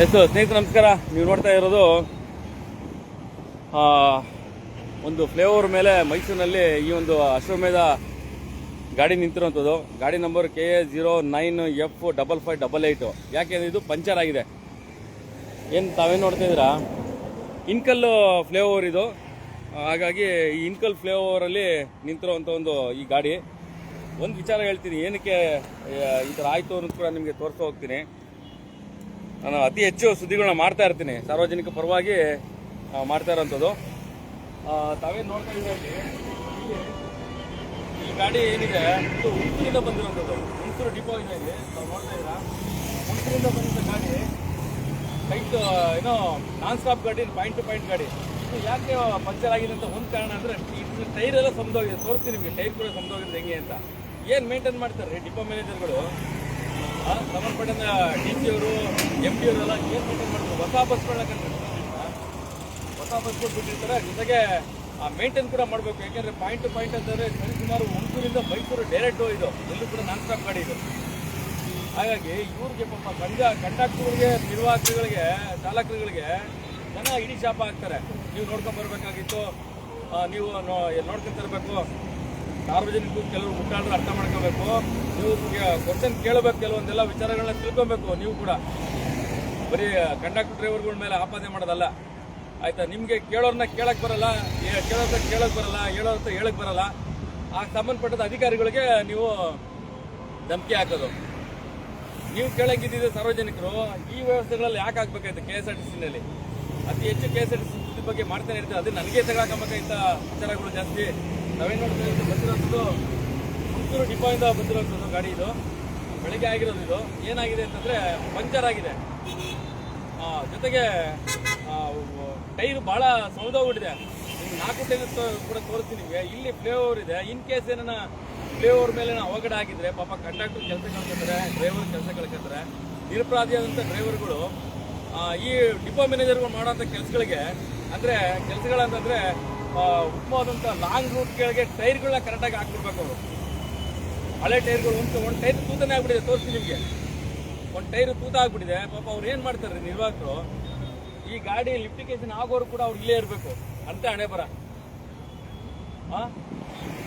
S, ಸ್ನೇಹಿತರು, ನಮಸ್ಕಾರ. ನೀವು ನೋಡ್ತಾ ಇರೋದು ಒಂದು ಫ್ಲೇವರ್ ಮೇಲೆ ಮೈಸೂರಿನಲ್ಲಿ ಈ ಒಂದು ಅಶ್ವಮೇಧ ಗಾಡಿ ನಿಂತಿರುವಂಥದ್ದು. ಗಾಡಿ number K A zero nine F double five double eight. ಯಾಕೆಂದರೆ ಇದು ಪಂಚರ್ ಆಗಿದೆ. ಏನು ತಾವೇನು ನೋಡ್ತಾ ಇದ್ದೀರಾ? ಇನ್ಕಲ್ ಫ್ಲೇವರ್ ಇದು. ಹಾಗಾಗಿ ಈ ಇನ್ಕಲ್ ಫ್ಲೇವರಲ್ಲಿ ನಿಂತಿರುವಂಥ ಒಂದು ಈ ಗಾಡಿ. ಒಂದು ವಿಚಾರ ಹೇಳ್ತೀನಿ. ಏನಕ್ಕೆ ಈ ಥರ ಆಯಿತು ಅನ್ನೋದು ಕೂಡ ನಿಮಗೆ ತೋರಿಸ್ತಾ ಹೋಗ್ತೀನಿ. ನಾನು ಅತಿ ಹೆಚ್ಚು ಸುದ್ದಿಗಳನ್ನ ಮಾಡ್ತಾ ಇರ್ತೀನಿ. ಸಾರ್ವಜನಿಕ ಪರವಾಗಿ ಮಾಡ್ತಾ ಇರೋಂಥದ್ದು. ತಾವೇನು ನೋಡ್ತಾ ಇಲ್ಲಿ? ಈ ಗಾಡಿ ಏನಿದೆ? ಹುಣಸೂರಿಂದ ಬಂದಿರೋಂಥದ್ದು. ಹುಣಸೂರು ಡಿಪೋ ಇದೆ ಇಲ್ಲಿ. ತಾವು ನೋಡ್ತಾ ಇದ್ದೀರಾ? ಹುಣಸೂರಿಂದ ಬಂದಿದ್ದ ಗಾಡಿ ಲೈಟ್ ಏನೋ ನಾನ್ ಸ್ಟಾಪ್ ಗಾಡಿ ಪಾಯಿಂಟ್ ಟು ಪಾಯಿಂಟ್ ಗಾಡಿ. ಇದು ಯಾಕೆ ಪಂಚರ್ ಆಗಿದೆ ಅಂತ ಒಂದು ಕಾರಣ ಅಂದರೆ ಇದು ಟೈರ್ ಎಲ್ಲ ಸಮದೋಗಿದೆ. ತೋರಿಸ್ತೀನಿ ನಿಮಗೆ ಟೈರ್ ಕೂಡ ಸಮದೋಗಿದೆ ಹೆಂಗೆ ಅಂತ. ಏನು ಮೇಂಟೈನ್ ಮಾಡ್ತಾರೆ ಡಿಪೋ ಮ್ಯಾನೇಜರ್ಗಳು ಆ, ಸಂಬಂಧಪಟ್ಟಂತ ಡಿ ಸಿ ಅವರು ಎಂ ಪಿ ಅವರೆಲ್ಲ ಏನು ಮೇಂಟೈನ್ ಮಾಡ್ತಾರೆ ಹೊಸ ಬಸ್ಗಳನ್ನ ಕಂಡಿರ್ತಾರೆ ಹೊಸ ಬಸ್ಗಳು ಬಿಟ್ಟಿರ್ತಾರೆ. ಜೊತೆಗೆ ಆ ಮೇಂಟೈನ್ ಕೂಡ ಮಾಡಬೇಕು. ಯಾಕೆಂದ್ರೆ ಪಾಯಿಂಟ್ ಟು ಪಾಯಿಂಟ್ ಅಂತಂದ್ರೆ ಸರಿಸುಮಾರು ಹುಣಸೂರಿಂದ ಮೈಸೂರು ಡೈರೆಕ್ಟ್ ಇದು. ಎಲ್ಲೂ ಕೂಡ ನಾನ್ ಸ್ಟಾಪ್ ಗಾಡಿ ಇದು. ಹಾಗಾಗಿ ಇವ್ರಿಗೆ ಪಾಪ ಕಂಡ ಕಂಡಕ್ಟರ್ಗಳಿಗೆ ನಿರ್ವಾಹಕರುಗಳಿಗೆ ಚಾಲಕರುಗಳಿಗೆ ಜನ ಇಡೀ ಶಾಪ ಹಾಕ್ತಾರೆ. ನೀವು ನೋಡ್ಕೊಂಡ್ ಬರ್ಬೇಕಾಗಿತ್ತು. ನೀವು ನೋ- ನೋಡ್ಕೊಂತ ಇರಬೇಕು ಸಾರ್ವಜನಿಕರು ಕೆಲವರು ಮುಖಂಡರು ಅರ್ಥ ಮಾಡ್ಕೋಬೇಕು. ನೀವು ಕ್ವಶನ್ ಕೇಳಬೇಕು, ಕೆಲವೊಂದೆಲ್ಲ ವಿಚಾರಗಳನ್ನ ತಿಳ್ಕೊಬೇಕು, ನೀವು ಕೂಡ. ಬರೀ ಕಂಡಕ್ಟರ್ ಡ್ರೈವರ್ಗಳ ಮೇಲೆ ಆಪಾದನೆ ಮಾಡೋದಲ್ಲ. ಆಯ್ತಾ? ನಿಮಗೆ ಕೇಳೋರ್ನ ಕೇಳಕ್ ಬರಲ್ಲ ಕೇಳೋರ್ನ ಕೇಳಕ್ ಬರಲ್ಲ, ಹೇಳೋರ್ ಹತ್ರ ಹೇಳಕ್ ಬರಲ್ಲ. ಆ ಸಂಬಂಧಪಟ್ಟದ ಅಧಿಕಾರಿಗಳಿಗೆ ನೀವು ಧಮಕಿ ಹಾಕೋದು. ನೀವು ಕೇಳಂಗಿದ್ದಿದ್ದು ಸಾರ್ವಜನಿಕರು ಈ ವ್ಯವಸ್ಥೆಗಳಲ್ಲಿ ಯಾಕೆ ಆಗ್ಬೇಕಾಯ್ತು ಕೆ ಎಸ್ ಆರ್ ಟಿ ಸಿನಲ್ಲಿ ಅತಿ ಹೆಚ್ಚು K S R T C ಬಗ್ಗೆ ಮಾಡ್ತಾನೆ ಇರ್ತದೆ ಅದು ನನಗೆ ತಗೊಳಕಬೇಕಾಗಿದ್ದ ವಿಚಾರಗಳು ಜಾಸ್ತಿ? ನಾವೇನು ನೋಡ್ತಾ ಬಂದಿರೋದು ಹುಣಸೂರು ಡಿಪೋಯಿಂದ ಬಂದಿರೋಂಥದ್ದು ಗಾಡಿ ಇದು. ಬೆಳಿಗ್ಗೆ ಆಗಿರೋದು ಇದು. ಏನಾಗಿದೆ ಅಂತಂದ್ರೆ ಪಂಚರ್ ಆಗಿದೆ. ಜೊತೆಗೆ ಟೈರ್ ಬಹಳ ಸೌದೋಗ್ಬಿಟ್ಟಿದೆ. ನಾಲ್ಕು ಟೈರ್ ಕೂಡ ತೋರಿಸ್ತೀನಿ ನಿಮಗೆ. ಇಲ್ಲಿ ಫ್ಲೇವರ್ ಇದೆ. ಇನ್ ಕೇಸ್ ಏನಾರ ಫ್ಲೇವರ್ ಮೇಲೆ ಅವಘಡ ಆಗಿದ್ರೆ, ಪಾಪ ಕಂಡಕ್ಟರ್ ಕೆಲಸ ಕಳ್ಕೊತಾರೆ ಡ್ರೈವರ್ ಕೆಲಸ ಕಳ್ಕೊತಾರೆ ನಿರಪರಾಧಿಯಾದಂಥ ಡ್ರೈವರ್ಗಳು ಈ ಡಿಪೋ ಮ್ಯಾನೇಜರ್ಗಳು ಮಾಡೋಂಥ ಕೆಲಸಗಳಿಗೆ, ಅಂದರೆ ಕೆಲಸಗಳಂತಂದರೆ ಉತ್ತಮವಾದಂಥ ಲಾಂಗ್ ರೂಟ್ಗಳಿಗೆ ಟೈರ್ಗಳನ್ನ ಕರೆಕ್ಟಾಗಿ ಹಾಕ್ಬಿಡ್ಬೇಕು ಅವರು. ಹಳೆ ಟೈರ್ಗಳು ಒಂದು ಒಂದು ಟೈರ್ ತೂತನೇ ಆಗ್ಬಿಟ್ಟಿದೆ, ತೋರಿಸ್ತೀನಿ ನಿಮಗೆ. ಒಂದು ಟೈರ್ ತೂತ ಆಗ್ಬಿಟ್ಟಿದೆ ಪಾಪ ಅವ್ರು ಏನು ಮಾಡ್ತಾರೆ ನಿರ್ವಾಹಕರು ಈ ಗಾಡಿ ಲಿಫ್ಟಿಕೇಶನ್ ಆಗೋರು ಕೂಡ ಅವ್ರು ಇಲ್ಲೇ ಇರಬೇಕು. ಅಂತ ಹಣೆ ಬರ.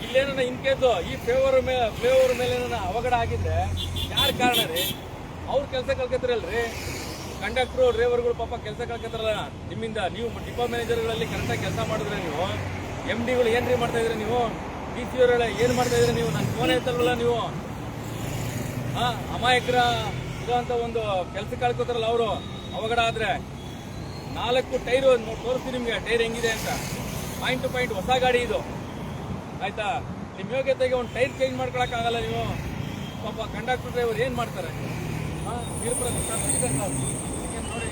ಇಲ್ಲೇನ ಇನ್ ಕೇಸು, ಈ ಫ್ಲೇವರ್ ಮೇಲೆ ಫ್ಲೇವರ್ ಮೇಲೆ ಅವಘಡ ಆಗಿದ್ರೆ ಯಾರ ಕಾರಣ ರೀ? ಅವ್ರ ಕೆಲಸ ಕಳ್ಕೊತಾರಲ್ರಿ ಕಂಡಕ್ಟ್ರು ಡ್ರೈವರ್ಗಳು ಪಾಪ ಕೆಲಸ ಕಳ್ಕೊತಾರಲ್ಲ ನಿಮ್ಮಿಂದ ನೀವು ಡಿಪೋ ಮ್ಯಾನೇಜರ್ಗಳಲ್ಲಿ ಕರೆಕ್ಟಾಗಿ ಕೆಲಸ ಮಾಡಿದ್ರೆ ನೀವು ಎಂ ಡಿಗಳು ಏನ್ರಿ ಮಾಡ್ತಾ ಇದ್ರಿ ನೀವು? ಡಿ ಸಿ ಅವರೆಲ್ಲ ಏನು ಮಾಡ್ತಾ ಇದ್ರಿ ನೀವು? ನನ್ನ ಫೋನ್ ಎತ್ತಲ್ವಲ್ಲ ನೀವು? ಹಾಂ ಅಮಾಯಕರ ಇರೋಂಥ ಒಂದು ಕೆಲಸ ಕಳ್ಕೋತಾರಲ್ಲ ಅವರು, ಅವಘಡ ಆದ್ರೆ ನಾಲ್ಕು ಟೈರು ತೋರಿಸ್ತೀನಿ ನಿಮಗೆ, ಟೈರ್ ಹೆಂಗಿದೆ ಅಂತ. ಪಾಯಿಂಟ್ ಟು ಪಾಯಿಂಟ್ ಹೊಸ ಗಾಡಿ ಇದು. ಆಯ್ತಾ? ನಿಮ್ಮ ಯೋಗ್ಯತೆಗೆ ಒಂದು ಟೈರ್ ಚೇಂಜ್ ಮಾಡ್ಕೊಳಕ್ಕಾಗಲ್ಲ ನೀವು. ಪಾಪ ಕಂಡಕ್ಟರ್ ಡ್ರೈವರ್ ಏನು ಮಾಡ್ತಾರೆ? ಹಾಂ ನೋಡಿ,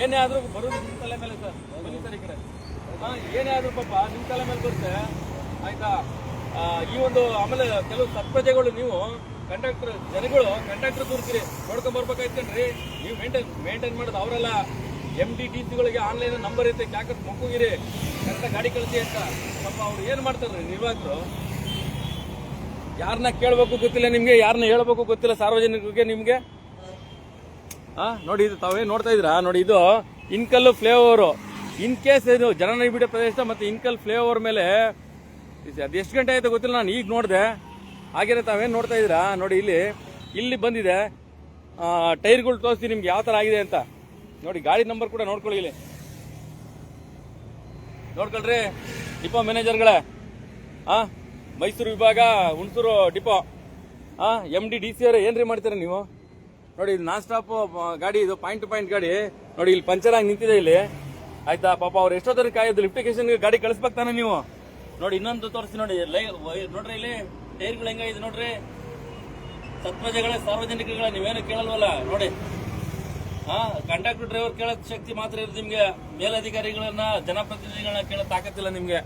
ಏನೇ ಆದ್ರೂ ಬರೋದು ನಿಮ್ಮ ತಲೆ ಮೇಲೆ ಸರ್. ಬನ್ನಿ ಸರ್ ಈ ಕಡೆ. ಏನೇ ಆದ್ರೂ ಪಾಪ ನಿಮ್ಮ ತಲೆ ಮೇಲೆ ಬರುತ್ತೆ. ಆಯ್ತಾ? ಈ ಒಂದು ಆಮೇಲೆ ಕೆಲವು ಸತ್ಪ್ರಜೆಗಳು ನೀವು ಕಂಡಕ್ಟರ್ ಜನಗಳು, ಕಂಡಕ್ಟರ್ ತೋರಿಸ್ರಿ ನೋಡ್ಕೊಂಡ್ ಬರ್ಬೇಕಾಯ್ತೇನ್ರಿ? ನೀವು ಮೇಂಟೈನ್ ಮೇಂಟೈನ್ ಮಾಡೋದು ಅವರೆಲ್ಲ. ಎಂ ಡಿ ಟಿ ಸಿಗಳಿಗೆ ಆನ್ಲೈನ್ ನಂಬರ್ ಐತೆ ಯಾಕಂದ್ರೆ ಮುಕ್ಕೋಗಿರಿ. ಕರೆಕ್ಟ ಗಾಡಿ ಕಳಿಸಿ ಅಂತ. ಪಾಪ ಅವ್ರು ಏನು ಮಾಡ್ತಾರ್ರಿ ನಿರ್ವಾಹಕರು ಯಾರನ್ನ ಕೇಳಬೇಕು ಗೊತ್ತಿಲ್ಲ ನಿಮಗೆ ಯಾರನ್ನ ಹೇಳ್ಬೇಕು ಗೊತ್ತಿಲ್ಲ ಸಾರ್ವಜನಿಕರಿಗೆ ನಿಮಗೆ? ಹಾಂ ನೋಡಿ ಇದು, ತಾವೇ ನೋಡ್ತಾ ಇದ್ದೀರಾ? ನೋಡಿ ಇದು ಇನ್ಕಲ್ ಫ್ಲೇಓವರು ಇನ್ ಕೇಸ್ ಇದು ಜನನಿಬಿಡ ಪ್ರದೇಶ ಮತ್ತೆ ಇನ್ಕಲ್ ಫ್ಲೇವರ್ ಮೇಲೆ ಅದು ಎಷ್ಟು ಗಂಟೆ ಆಯಿತು ಗೊತ್ತಿಲ್ಲ, ನಾನು ಈಗ ನೋಡಿದೆ. ಹಾಗೇನೆ ತಾವೇನು ನೋಡ್ತಾ ಇದ್ದೀರಾ? ನೋಡಿ ಇಲ್ಲಿ ಇಲ್ಲಿ ಬಂದಿದೆ. ಟೈರ್ಗಳು ತೋರಿಸ್ತೀನಿ ನಿಮ್ಗೆ ಯಾವ ಥರ ಆಗಿದೆ ಅಂತ. ನೋಡಿ, ಗಾಡಿ ನಂಬರ್ ಕೂಡ ನೋಡ್ಕೊಳ್ಳಿ ಇಲ್ಲಿ. ನೋಡ್ಕೊಳ್ರಿ, ಡಿಪೋ ಮ್ಯಾನೇಜರ್ಗಳೇ. ಹಾಂ ಮೈಸೂರು ವಿಭಾಗ, ಹುಣಸೂರು ಡಿಪೋ. ಹಾಂ ಎಂ ಡಿ ಡಿ ಸಿ ಅವರೇ, ಏನ್ರಿ ಮಾಡ್ತೀರಾ ನೀವು? ನೋಡಿ ಇದು ನಾನ್ ಸ್ಟಾಪ್ ಗಾಡಿ ಇದು ಪಾಯಿಂಟ್ ಟು ಪಾಯಿಂಟ್ ಗಾಡಿ. ನೋಡಿ, ಇಲ್ಲಿ ಪಂಚರ್ ಆಗಿ ನಿಂತಿದೆ ಇಲ್ಲಿ. ಆಯ್ತಾ? ಪಾಪ ಅವ್ರು ಎಷ್ಟೊತ್ತರ ಕಾಯೋದು ಲಿಫ್ಟಿಕೇಶನ್ಗೆ ಗಾಡಿ ಕಳಿಸ್ಬೇಕು ತಾನೆ ನೀವು? ನೋಡಿ, ಇನ್ನೊಂದು ತೋರಿಸಿ ನೋಡಿ, ಲೈ ನೋಡ್ರಿ ಇಲ್ಲಿ. ಟೈರ್ಗಳು ಇದೆ ನೋಡ್ರಿ? ಸತ್ಪ್ರಜೆಗಳ ಸಾರ್ವಜನಿಕಗಳ, ನೀವೇನು ಕೇಳಲ್ವಲ್ಲ? ನೋಡಿ. ಹಾ ಕಂಡಕ್ಟರ್ ಡ್ರೈವರ್ ಕೇಳೋ ಶಕ್ತಿ ಮಾತ್ರ ಇರೋದು ನಿಮ್ಗೆ. ಮೇಲಧಿಕಾರಿಗಳನ್ನ, ಜನಪ್ರತಿನಿಧಿಗಳನ್ನ ಕೇಳೋ ತಾಕತ್ತಿಲ್ಲ ನಿಮ್ಗೆ.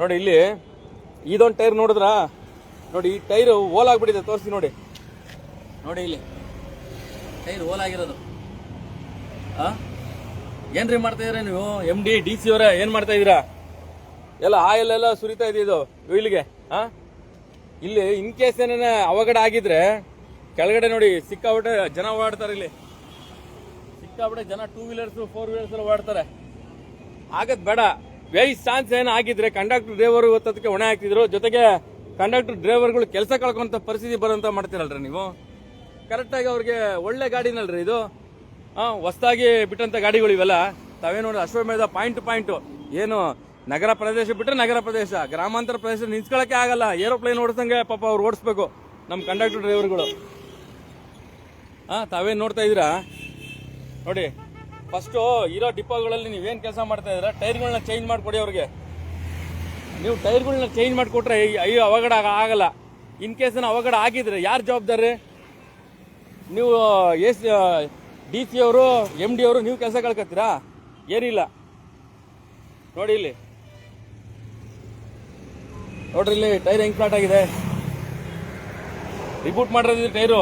ನೋಡಿ ಇಲ್ಲಿ, ಇದೊಂದು ಟೈರ್ ನೋಡಿದ್ರಾ? ನೋಡಿ, ಈ ಟೈರ್ ಓಲಾಗ್ಬಿಟ್ಟಿದೆ ತೋರಿಸಿ ನೋಡಿ. ನೋಡಿ ಇಲ್ಲಿ. ಟೈರ್ ಓಲಾಗಿರೋದು ಹಾ? ಏನ್ರಿ ಮಾಡ್ತಾ ಇದೀರಾ ನೀವು? ಎಂ ಡಿ ಡಿ ಸಿ ಅವರೇ, ಏನ್ ಮಾಡ್ತಾ ಇದೀರಾ ಎಲ್ಲ ಆಯಿಲ್ ಎಲ್ಲ ಸುರಿತಾ ಇದೆ ಇದು ಇಲ್ಲಿಗೆ ಆ ಇಲ್ಲಿ ಇನ್ ಕೇಸ್ ಏನೇನ ಅವಘಡ ಆಗಿದ್ರೆ, ಕೆಳಗಡೆ ನೋಡಿ ಸಿಕ್ಕಾಬಿಟ್ಟೆ ಜನ ಓಡಾಡ್ತಾರೆ ಇಲ್ಲಿ. ಸಿಕ್ಕಾಬಿಟ್ಟೆ ಜನ ಟೂ ವೀಲರ್ಸ್ ಫೋರ್ ವೀಲರ್ಸ್ ಎಲ್ಲ ಓಡಾಡ್ತಾರೆ. ಆಗದ್ ಬೇಡ. ವೈ ಚಾನ್ಸ್ ಏನೋ ಆಗಿದ್ರೆ ಕಂಡಕ್ಟರ್ ಡ್ರೈವರ್ ಗೊತ್ತದಕ್ಕೆ ಹೊಣೆ ಹಾಕ್ತಿದ್ರು. ಜೊತೆಗೆ ಕಂಡಕ್ಟರ್ ಡ್ರೈವರ್ಗಳು ಕೆಲಸ ಕಳ್ಕೊಂತ ಪರಿಸ್ಥಿತಿ ಬರೋಂತ ಮಾಡ್ತೀರಲ್ರಿ ನೀವು. ಕರೆಕ್ಟಾಗಿ ಅವ್ರಿಗೆ ಒಳ್ಳೆ ಗಾಡಿನಲ್ರಿ ಇದು. ಹಾ, ಹೊಸ್ದಾಗಿ ಬಿಟ್ಟಂತ ಗಾಡಿಗಳು ಇವೆಲ್ಲ ತಾವೇ ನೋಡಿ ಅಶ್ವಮೇಧ ಪಾಯಿಂಟ್ ಪಾಯಿಂಟ್ ಏನು ನಗರ ಪ್ರದೇಶ ಬಿಟ್ಟರೆ ನಗರ ಪ್ರದೇಶ. ಗ್ರಾಮಾಂತರ ಪ್ರದೇಶ ನಿಂತ್ಕೊಳ್ಳೋಕೆ ಆಗಲ್ಲ. ಏರೋಪ್ಲೇನ್ ಓಡಿಸಂಗೆ ಪಾಪ ಅವ್ರು ಓಡಿಸ್ಬೇಕು. ನಮ್ಮ ಕಂಡಕ್ಟರ್ ಡ್ರೈವರ್ಗಳು. ಹಾಂ, ತಾವೇನ್ ನೋಡ್ತಾ ಇದ್ದೀರಾ? ನೋಡಿ ಫಸ್ಟು ಇರೋ ಡಿಪೋಗಳಲ್ಲಿ ನೀವೇನು ಕೆಲಸ ಮಾಡ್ತಾ ಇದ್ದೀರಾ? ಟೈರ್ಗಳನ್ನ ಚೇಂಜ್ ಮಾಡಿಕೊಡಿ ಅವ್ರಿಗೆ. ನೀವು ಟೈರ್ಗಳನ್ನ ಚೇಂಜ್ ಮಾಡಿಕೊಟ್ರೆ ಅಯ್ಯೋ ಅವಘಡ ಆಗ- ಆಗಲ್ಲ. ಇನ್ ಕೇಸ್ ಅವಘಡ ಆಗಿದ್ರೆ ಯಾರು ಜವಾಬ್ದಾರಿ? ನೀವು ಎಸ್ ಡಿ ಸಿ ಅವರು ಎಂ ಡಿ ಅವರು ನೀವು ಕೆಲಸ ಕಳ್ಕೊತೀರಾ ಏನಿಲ್ಲ. ನೋಡಿ ಇಲ್ಲಿ. ನೋಡ್ರಿ ಇಲ್ಲಿ ಟೈರ್ ಹೆಂಗ್ ಫ್ಲಾಟ್ ಆಗಿದೆ. ರಿಬೂಟ್ ಮಾಡಿರೋದು ಟೈರು.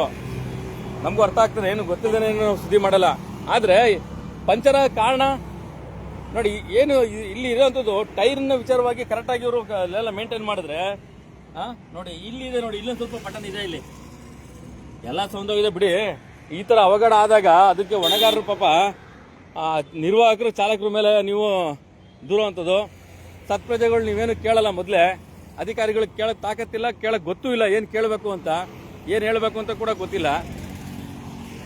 ನಮಗೂ ಅರ್ಥ ಆಗ್ತದೆ ಏನು ಗೊತ್ತಿಲ್ಲದೇನೆ ನಾವು ಸುದ್ದಿ ಮಾಡಲ್ಲ. ಆದ್ರೆ ಪಂಚರ ಕಾರಣ ನೋಡಿ ಏನು ಇಲ್ಲಿ ಇರೋಂಥದ್ದು ಟೈರ್ನ ವಿಚಾರವಾಗಿ ಕರೆಕ್ಟಾಗಿ ಇವರು ಎಲ್ಲ ಮೇಂಟೈನ್ ಮಾಡಿದ್ರೆ ಆ, ನೋಡಿ ಇಲ್ಲಿ ಇದೆ ನೋಡಿ ಇಲ್ಲೊಂದು ಸ್ವಲ್ಪ ಪಟನ್ ಇದೆ ಇಲ್ಲಿ. ಎಲ್ಲ ಹೋಗಿದೆ ಬಿಡಿ. ಈ ತರ ಅವಘಡ ಆದಾಗ ಅದಕ್ಕೆ ಒಣಗಾರರು ಪಾಪ ಆ, ನಿರ್ವಾಹಕರು ಚಾಲಕರ ಮೇಲೆ ನೀವು ದೂರುವಂಥದ್ದು. ಸತ್ಪ್ರಜೆಗಳು ನೀವೇನು ಕೇಳಲ್ಲ ಮೊದಲೇ. ಅಧಿಕಾರಿಗಳಿಗೆ ಕೇಳಕ್ ತಾಕತ್ತಿಲ್ಲ, ಕೇಳಕ್ ಗೊತ್ತೂ ಇಲ್ಲ, ಏನು ಕೇಳಬೇಕು ಅಂತ. ಏನು ಹೇಳಬೇಕು ಅಂತ ಕೂಡ ಗೊತ್ತಿಲ್ಲ.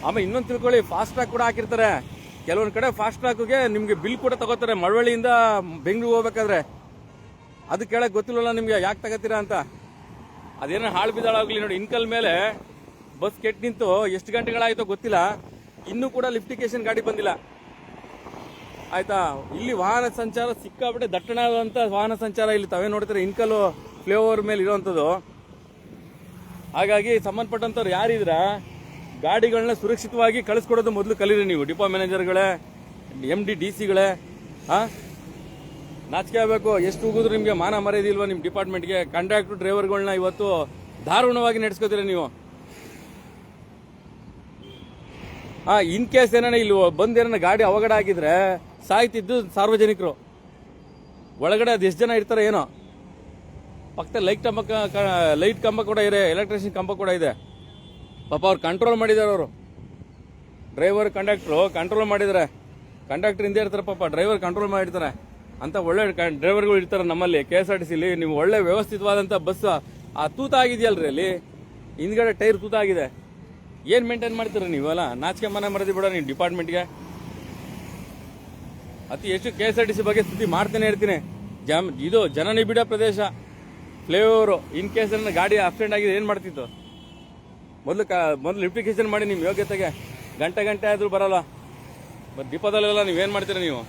ಆಮೇಲೆ ಇನ್ನೊಂದು ತಿಳ್ಕೊಳ್ಳಿ ಫಾಸ್ಟ್ ಟ್ರ್ಯಾಕ್ ಕೂಡ ಹಾಕಿರ್ತಾರೆ. ಕೆಲವೊಂದು ಕಡೆ ಫಾಸ್ಟ್ ಟ್ರ್ಯಾಕ್ಗೆ ನಿಮಗೆ ಬಿಲ್ ಕೂಡ ತಗೋತಾರೆ. ಮಳವಳ್ಳಿಯಿಂದ ಬೆಂಗಳೂರು ಹೋಗ್ಬೇಕಾದ್ರೆ. ಅದು ಕೇಳಕ್ ಗೊತ್ತಿಲ್ಲ ನಿಮಗೆ, ಯಾಕೆ ತಗೋತೀರಾ ಅಂತ. ಅದೇನೋ ಹಾಳು ಬಿದ್ದಾಳಾಗಲಿ ನೋಡಿ, ಇನ್ಕಲ್ ಮೇಲೆ ಬಸ್ ಕೆಟ್ಟು ನಿಂತು ಎಷ್ಟು ಗಂಟೆಗಳಾಯಿತೋ ಗೊತ್ತಿಲ್ಲ. ಇನ್ನೂ ಕೂಡ ಲಿಫ್ಟಿಕೇಶನ್ ಗಾಡಿ ಬಂದಿಲ್ಲ. ಆಯ್ತಾ? ಇಲ್ಲಿ ವಾಹನ ಸಂಚಾರ ಸಿಕ್ಕಾಬಿಟ್ಟೆ ದಟ್ಟಣಾದಂತ ವಾಹನ ಸಂಚಾರ ಇಲ್ಲಿ ತಾವೇ ನೋಡ್ತಾರೆ? ಇನ್ಕಲ್ ಫ್ಲೇಓವರ್ ಮೇಲೆ ಇರುವಂತದ್ದು ಹಾಗಾಗಿ ಸಂಬಂಧಪಟ್ಟಂತವ್ರು ಯಾರಿದ್ರ ಗಾಡಿಗಳನ್ನ ಸುರಕ್ಷಿತವಾಗಿ ಕಳಿಸ್ಕೊಡೋದು ಮೊದಲು ಕಲೀರಿ ನೀವು. ಡಿಪೋ ಮ್ಯಾನೇಜರ್ಗಳೇ ಎಂ ಡಿ ಡಿ ಸಿಗಳೇ ಹಾ ನಾಚಿಕೆ ಆಗಬೇಕು. ಎಷ್ಟು ಹೋಗಿದ್ರು ನಿಮಗೆ ಮಾನ ಮರ್ಯಾದೆ ಇಲ್ವಾ ನಿಮ್ಮ ಡಿಪಾರ್ಟ್ಮೆಂಟ್ಗೆ? ಕಂಡಕ್ಟರ್, ಡ್ರೈವರ್ಗಳನ್ನ ಇವತ್ತು ದಾರುಣವಾಗಿ ನಡೆಸ್ಕೋತೀರ ನೀವು? ಆ, ಇನ್ ಕೇಸ್ ಏನಾನ ಇಲ್ಲಿ ಬಂದ್ ಏನಾರ ಗಾಡಿ ಅವಘಡ ಆಗಿದ್ರೆ ಸಾಯ್ತಿದ್ದು ಸಾರ್ವಜನಿಕರು. ಒಳಗಡೆ ಅದು ಎಷ್ಟು ಜನ ಇರ್ತಾರೆ ಏನೋ. ಪಕ್ಕದ ಲೈಟ್ ಕಂಬ ಲೈಟ್ ಕಂಬ ಕೂಡ ಇದೆ ಎಲೆಕ್ಟ್ರಿಷಿಯನ್ ಕಂಬ ಕೂಡ ಇದೆ. ಪಾಪ ಅವ್ರು ಕಂಟ್ರೋಲ್ ಮಾಡಿದ್ದಾರೆ ಅವರು. ಡ್ರೈವರ್ ಕಂಡಕ್ಟ್ರು ಕಂಟ್ರೋಲ್ ಮಾಡಿದ್ದಾರೆ ಕಂಡಕ್ಟರ್ ಹಿಂದೆ ಇರ್ತಾರೆ ಪಾಪ ಡ್ರೈವರ್ ಕಂಟ್ರೋಲ್ ಮಾಡಿರ್ತಾರೆ. ಅಂತ ಒಳ್ಳೆ ಡ್ರೈವರ್ಗಳು ಇರ್ತಾರೆ ನಮ್ಮಲ್ಲಿ ಕೆ ಎಸ್ ಆರ್ ಟಿ ಸಿಲಿ ನೀವು ಒಳ್ಳೆ ವ್ಯವಸ್ಥಿತವಾದಂಥ ಬಸ್ ಆ ತೂತ ಆಗಿದೆಯಲ್ರಿ ಅಲ್ಲಿ? ಹಿಂದ್ಗಡೆ ಟೈರ್ ತೂತ ಆಗಿದೆ. ಏನು ಮೇಂಟೈನ್ ಮಾಡ್ತೀರ ನೀವಲ್ಲ? ನಾಚಿಕೆ ಮನೆ ಮರದಿ ಬಿಡ ನೀವು ಡಿಪಾರ್ಟ್ಮೆಂಟ್ಗೆ ಅತಿ ಹೆಚ್ಚು K S R T C ಬಗ್ಗೆ ಸ್ಥಿತಿ ಮಾಡ್ತಾನೆ ಇರ್ತೀನಿ ಜಮ್, ಇದು ಜನನಿಬಿಡ ಪ್ರದೇಶ. ಫ್ಲೇಓವರು, ಇನ್ ಕೇಸ್ ನನ್ನ ಗಾಡಿ ಆಕ್ಸಿಡೆಂಟ್ ಆಗಿದೆ, ಏನು ಮಾಡ್ತಿತ್ತು ಮೊದಲು ಕ, ಮೊದಲು ಲಿಫ್ಟಿಕೇಶನ್ ಮಾಡಿ ನಿಮ್ಮ ಯೋಗ್ಯತೆಗೆ. ಗಂಟೆ ಗಂಟೆ ಆದರೂ ಬರೋಲ್ಲ. ಮತ್ತು ದೀಪದಲ್ಲೆಲ್ಲ ನೀವೇನು ಮಾಡ್ತೀರಾ ನೀವು?